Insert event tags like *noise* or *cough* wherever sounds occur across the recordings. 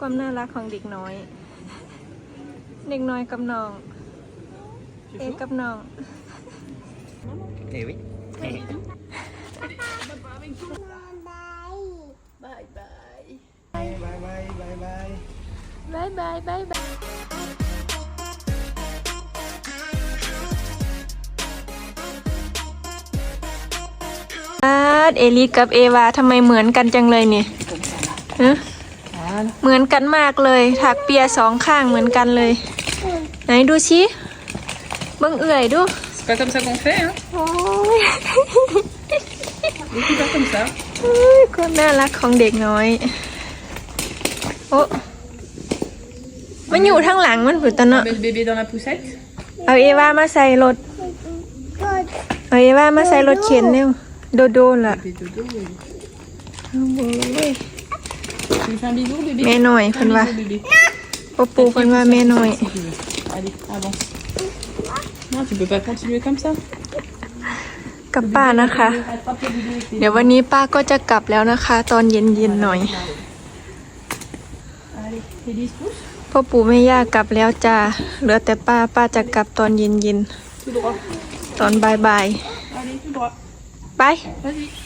ความน่ารักของเด็กน้อย เด็กน้อยกับน้อง เอกกับน้อง Eh oui. Bye bye. bye bye bye bye. บายบายบายบายเอลิกับเอวาทำไมเหมือนกันจังเลยเนี่ยฮะ เหมือนกันมากเลยถักเปียสองข้างเหมือนกันเลย ไหนดูชิเบิ้งเอื่อยดู C'est pas comme ça qu'on fait, hein โอ้ย Les filles, pas comme ça. เฮ้ยความน่ารักของเด็กน้อย โอ้มันอยู่ทางหลังมันผือตะเนาะ On met le bébé dans la poussette. เอาเอวามาใส่รถ เอาเอวามาใส่รถเข็นเร็วโดโดล่ะ Bébé dodo, oui. โอ้ย Tu me fais un bisou, bébé แม่หน่อย Un เพิ่นว่า bisou, bébé. ปอปูเพิ่นว่าแม่หน่อย Allez, avance. Non, tu peux pas continuer comme ça. กับป้านะคะ เดี๋ยววันนี้ป้าก็จะกลับแล้วนะคะ ตอนเย็นๆหน่อย Allez, tes dispo พ่อปู่แม่ย่ากลับแล้วจ้า เหลือแต่ป้าป้าจะกลับตอนเย็น Tout droit. ๆ ตอนบ่าย Allez, tout droit. ๆ ไป Vas-y.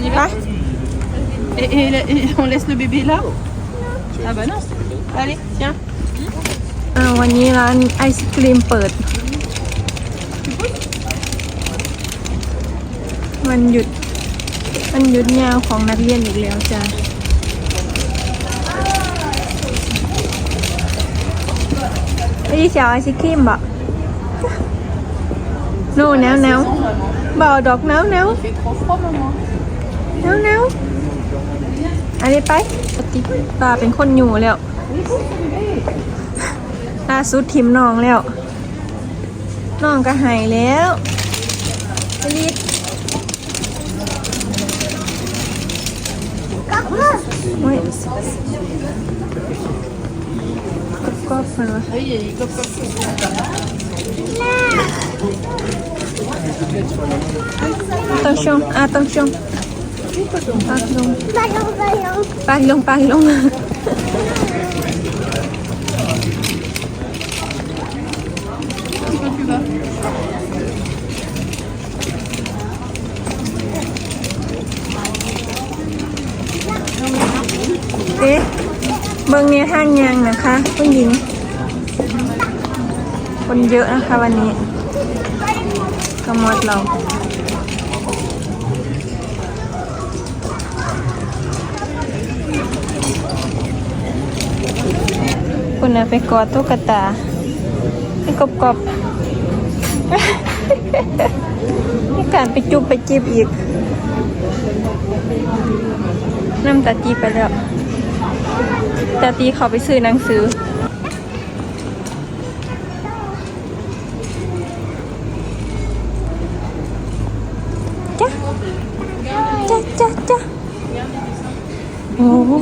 On y va et, et et on laisse le bébé là Ah bah non. Allez, tiens. อ่าวันนี้ร้านไอศครีมเปิด วันหยุดวันหยุดยาวของนักเรียนอีกแล้วจ้ะไอ้เสียวไอศครีมบ่โน่นแนวแนวบ่าดอกแนวแนว Il fait trop froid, maman. แนวแนวอันนี้ไปปกติป้าเป็นคนอยู่แล้วล่าสุดทิมน้องแล้วน้องก็หายแล้วไปรีดโอ้ยกรอบๆเลยวะ Oui, il cop cop. ไปลงไปลง เอ๊ะเบื้องนี้ห้างยางนะคะผู้หญิง คนเยอะนะคะวันนี้ ก็มดเรา คุณนะไปกอดตุ๊กตาให้กบกบนี่การไปจุบไปจีบอีก น้ำตาจีไปแล้วตาตีเขาไปซื้อหนังสือ จ้ะจ้ะจ้ะจ้ะโอ้โห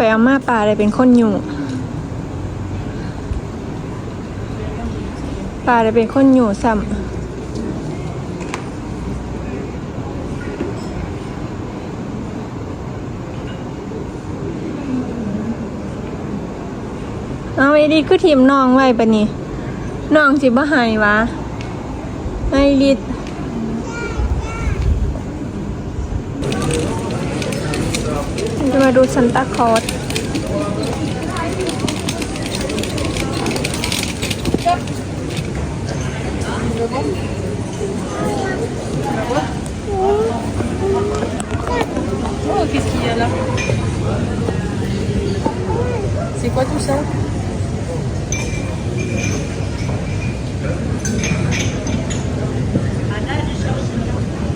ไปเอามาป่าเลยเป็นคนอยู่ป่าเลยเป็นคนอยู่ซ้ำเอาไอ้ดิคือทีมน้องไว้ปะนี่น้องสิบ่หายวะไอ้ดิด มาดูซันตาคลอส哦 Oh, qu'est-ce qu'il y a là C'est quoi tout ça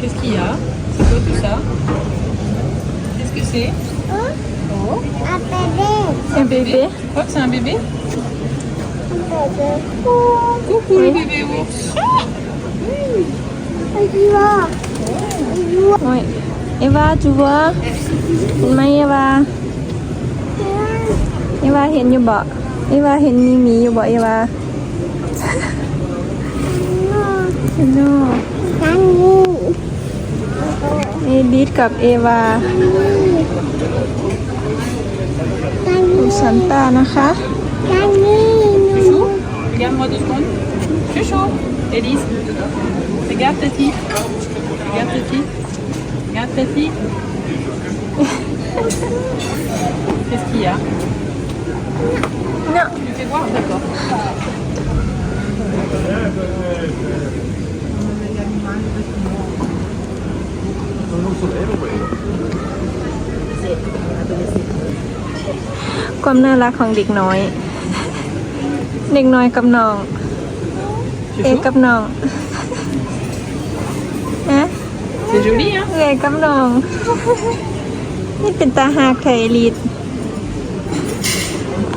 Qu'est-ce qu'il y a C'est quoi tout ça Qu'est-ce que c'est Oh, un bébé tu crois que c'est un bébé Coucou le bébé ours โอ้ยเอวาจูวะเห็นไหมเอวาเอวาเห็นอยู่บ่เอ วาเห็นมีหมีอยู่บ่เอวาเห็นเนาะเอดิสกับเอวาดูซันต้านะคะ Chouchou Regarde-moi deux secondes. Chouchou Élise Regarde Tati Regarde Tati Regarde Tati Qu'est-ce qu'il y a Non. Tu fais voir D'accord. ความน่ารักของเด็กน้อย เด็กน้อยกับน้อง เอ Chouchou กับน้องฮะ C'est joli, hein เอกับน้อง นี่เป็นตาหักไทยลีด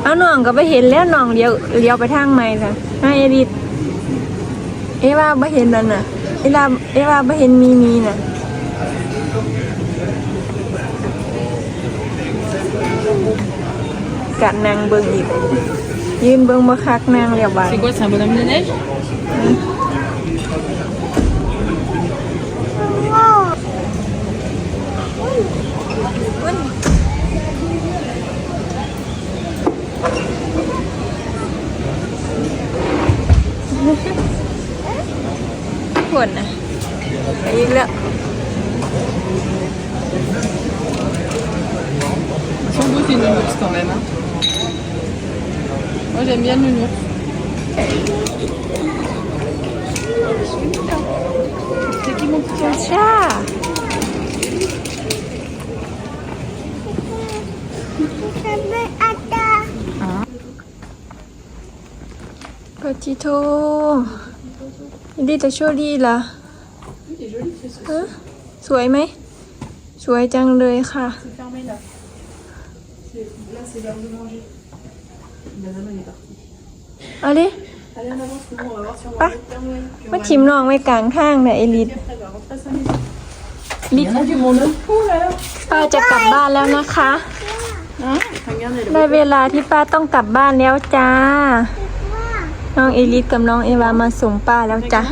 เอาน้องก็ไปเห็นแล้วน้องเลี้ยวเลี้ยวไปทางใหม่ค่ะนาเอลีดเอว่าไม่เห็นแล้วน่ะ เอว่าเอว่าไม่เห็นมีมีน่ะ กัดนางเบิงอีก ยืนเบิงบ่คักนางเรียวบาน C'est quoi C'est un bonhomme de neige Ui. ปวดนะไปอีกแล้ว Ils sont beaux ces nounours quand même. hein. Moi j'aime bien le nounours. C'est qui mon petit chat ชาปฏิโทดีแต่โชดีล่ะฮะสวยไหม สวยจังเลยค่ะ C'est fermé là. Là c'est l'heure de manger. Benjamin il est parti. เอาดิ Allez en avance, nous on va voir si on Pas. va mettre Père Noël. Puis on มา va ชิมน้องไว้กลางทางเนี่ยเอลิท aller- Après, elle va rentrer à sa maison. ลิ Il y en a du monde. Oh là là ป้าจะกลับบ้านแล้วนะคะ Hein Regarde, elle ได้เวลาที่ป้าต้องกลับบ้านแล้วจ้า น้องเอลิทกับน้องเอวามาส่งป้าแล้วจ้า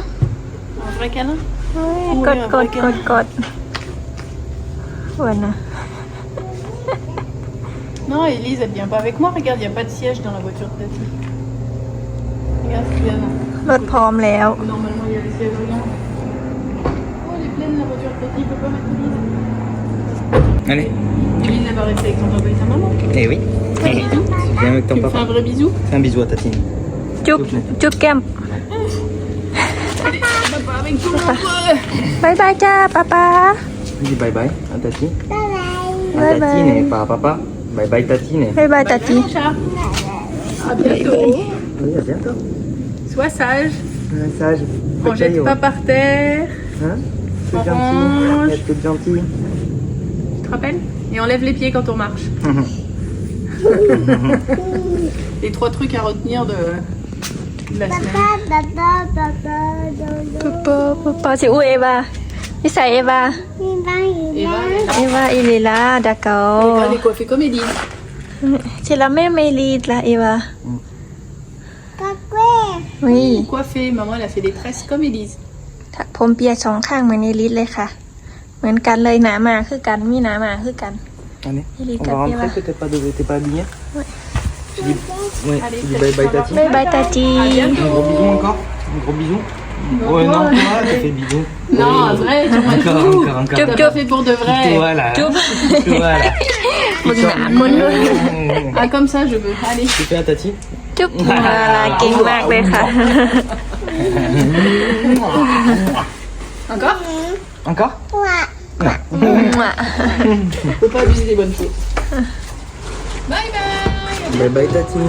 Un vrai câlin กดกดกดกดปวดนะ Non, Elise, elle vient pas avec moi. Regarde, il n'y a pas de siège dans la voiture de Tati. Regarde, Fiona. รถพร้อมแล้ว Normalement, il y a les sièges. Regarde. Oh, elle est pleine la voiture de Tati. Il peut pas mettre Elise. Allez. Elise, elle va rester avec son papa et sa maman. Eh oui. Fais un bisou. Viens avec ton Tu me fais un papa. vrai bisou Fais un bisou à Tatine. จุ๊บจุ๊บแก้ม Papa avec tout le monde. บายบายจ้าป้าป้า Dis bye bye à Tatine. À Bye bye. Tatine, pas à papa. Bye bye Tatine. Bye bye Tati. Bye à bientôt. Oui, à bientôt. Sois sage. Ouais, sage. On jette pas par terre. Hein? On range. Gentil. Tu te rappelles? Et on lève les pieds quand on marche. *laughs* les trois trucs à retenir de, la semaine. Papa, papa, papa, c'est où Eva? ป๊าสิอู้เอวานิสัยเอวา Eva, elle est เอวาอิลิลาดาเกา Eva, elle est coiffée comme Elise. เชลาแม่ไม่รีดละเอวา วิ Coiffée, maman, elle a fait des tresses comme Elise. ถักผมเปียสองข้างเหมือนในลิดเลยค่ะ เหมือนกันเลยหนามาคือกันมีหนามาคือกัน Allez. Il est On va capé, rentrer va. que t'es pas, de... t'es pas habillé Ouais. Tu dis, ouais, Allez, tu dis bye bye Tatine, Tatine. บายบายตาจี À Un bientôt. gros bisou encore Un gros bisou Ouais, non, toi, tu fais le bisou. Non, en vrai, tu m'as Encore, tout. encore, encore. T'as pas fait pour de vrai. Voilà. Voilà. *laughs* Ah, comme ça, je veux. Allez. Tu fais un tati Choup. *laughs* Voilà, king mạc đây ค่ะ Encore Encore *laughs* Faut pas abuser des bonnes choses. Bye bye Bye bye Tati.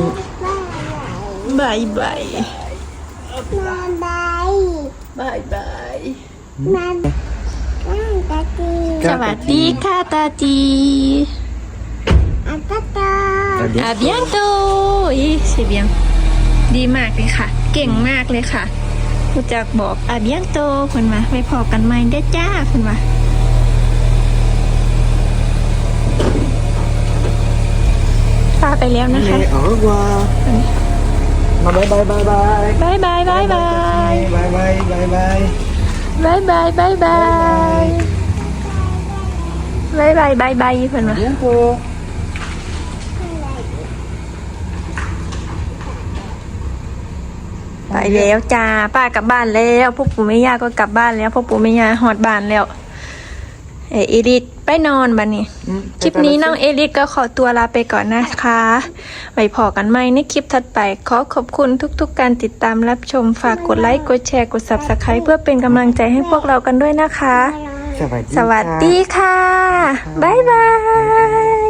Bye bye. Bye bye. Bye bye. บายบาย Bye bye สวัสดีค่ะตาจีอาเบียงโตอีเสียเบียงดีมากเลยค่ะ เก่งมากเลยค่ะรู้จักบอกอาเบียงโตคุณมาไปพอกันใหม่ได้อจ้าคุณมาพาไปแล้วนะคะ Et au revoir Bye bye bye bye bye บายบายบายบาย Bye bye bye bye บายบายบายบาย บายบายบายบายเพื่อนมา Bientôt ไปแล้วจ้าป้ากลับบ้านแล้วพวกปู่แม่ย่าก็กลับบ้านแล้วพวกปู่แม่ย่าหอดบ้านแล้วเออเอริดไปนอนบ้านี้คลิปนี้น้องเอริดก็ขอตัวลาไปก่อนนะคะไว้พอกันใหม่ในคลิปถัดไป ขอขอบคุณทุกๆ การติดตามรับชมฝากกดไลค์กดแชร์กด subscribe เพื่อเป็นกำลังใจให้พวกเรากันด้วยนะคะ Ça va สวัสดีค่ะ บ๊ายบาย